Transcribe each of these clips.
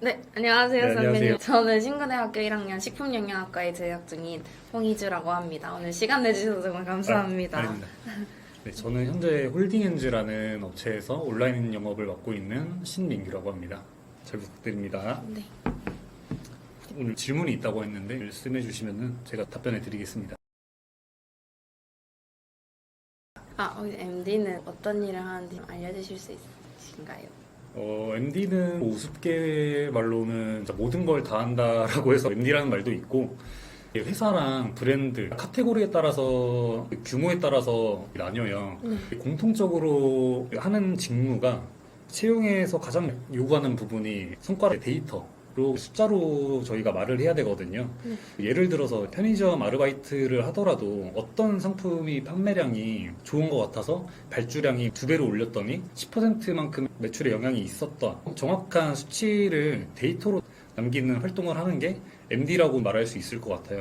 네, 안녕하세요, 네, 선배님. 안녕하세요. 저는 신근대학교 1학년 식품영양학과에 재학 중인 홍희주라고 합니다. 오늘 시간 내주셔서 정말 감사합니다. 아. 네, 저는 현재 홀딩엔즈라는 업체에서 온라인 영업을 맡고 있는 신민규라고 합니다. 잘 부탁드립니다. 네. 오늘 질문이 있다고 했는데 말씀해 주시면 제가 답변해 드리겠습니다. 아, 우리 MD는 어떤 일을 하는지 좀 알려주실 수 있으신가요? 어, MD는 우습게 말로는 진짜 모든 걸 다 한다라고 해서 MD라는 말도 있고 회사랑 브랜드 카테고리에 따라서 규모에 따라서 나뉘어요. 네. 공통적으로 하는 직무가 채용에서 가장 요구하는 부분이 성과의 데이터 로 숫자로 저희가 말을 해야 되거든요. 예를 들어서 편의점 아르바이트를 하더라도 어떤 상품이 판매량이 좋은 것 같아서 발주량이 두 배로 올렸더니 10%만큼 매출에 영향이 있었다. 정확한 수치를 데이터로 남기는 활동을 하는 게 MD라고 말할 수 있을 것 같아요.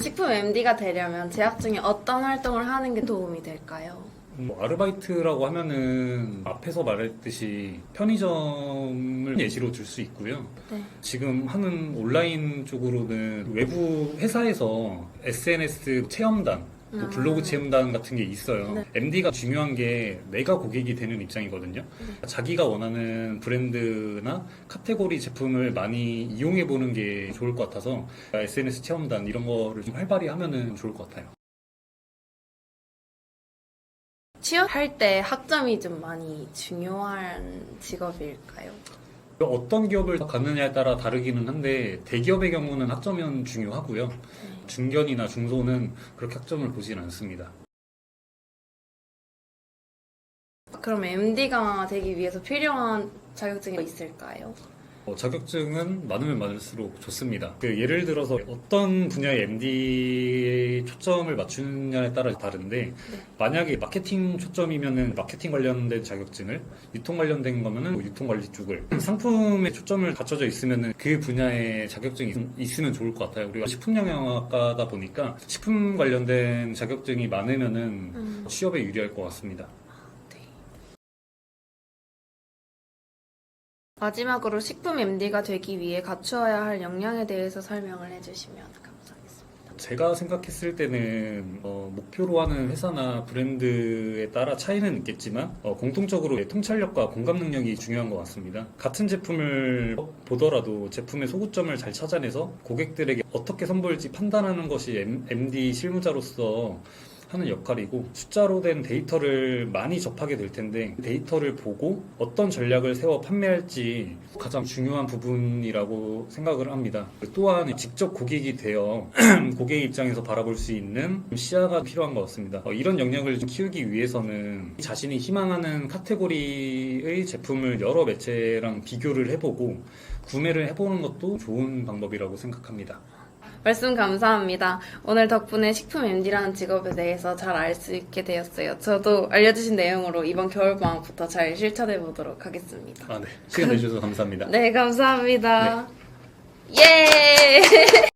식품 MD가 되려면 재학 중에 어떤 활동을 하는 게 도움이 될까요? 뭐 아르바이트라고 하면은 앞에서 말했듯이 편의점을 예시로 들수 있고요. 네. 지금 하는 온라인 쪽으로는 외부 회사에서 SNS 체험단, 또 아. 블로그 체험단 같은 게 있어요. 네. MD가 중요한 게 내가 고객이 되는 입장이거든요. 자기가 원하는 브랜드나 카테고리 제품을 많이 이용해 보는 게 좋을 것 같아서 SNS 체험단 이런 거를 좀 활발히 하면은 좋을 것 같아요. 취업할 때 학점이 좀 많이 중요한 직업일까요? 어떤 기업을 갔느냐에 따라 다르기는 한데 대기업의 경우는 학점은 중요하고요. 중견이나 중소는 그렇게 학점을 보진 않습니다. 그럼 MD가 되기 위해서 필요한 자격증이 있을까요? 어, 자격증은 많으면 많을수록 좋습니다. 그 예를 들어서 어떤 분야의 MD 초점을 맞추느냐에 따라 다른데 만약에 마케팅 초점이면은 마케팅 관련된 자격증을 유통 관련된 거면은 뭐 유통 관리 쪽을 상품에 초점을 갖춰져 있으면은 그 분야의 자격증이 있- 있으면 좋을 것 같아요. 우리가 식품 영양학과다 보니까 식품 관련된 자격증이 많으면은 음. 취업에 유리할 것 같습니다. 마지막으로 식품 MD가 되기 위해 갖추어야 할 역량에 대해서 설명을 해주시면 감사하겠습니다. 제가 생각했을 때는 어, 목표로 하는 회사나 브랜드에 따라 차이는 있겠지만 어, 공통적으로 통찰력과 공감 능력이 중요한 것 같습니다. 같은 제품을 보더라도 제품의 소구점을 잘 찾아내서 고객들에게 어떻게 선보일지 판단하는 것이 M- MD 실무자로서 하는 역할이고 숫자로 된 데이터를 많이 접하게 될 텐데 데이터를 보고 어떤 전략을 세워 판매할지 가장 중요한 부분이라고 생각을 합니다. 또한 직접 고객이 되어 고객 입장에서 바라볼 수 있는 시야가 필요한 것 같습니다. 어, 이런 역량을 좀 키우기 위해서는 자신이 희망하는 카테고리의 제품을 여러 매체랑 비교를 해보고 구매를 해보는 것도 좋은 방법이라고 생각합니다. 말씀 감사합니다. 오늘 덕분에 식품 MD라는 직업에 대해서 잘 알 수 있게 되었어요. 저도 알려주신 내용으로 이번 겨울방학부터 잘 실천해 보도록 하겠습니다. 아, 네. 시간 내주셔서 감사합니다. 네, 감사합니다. 예!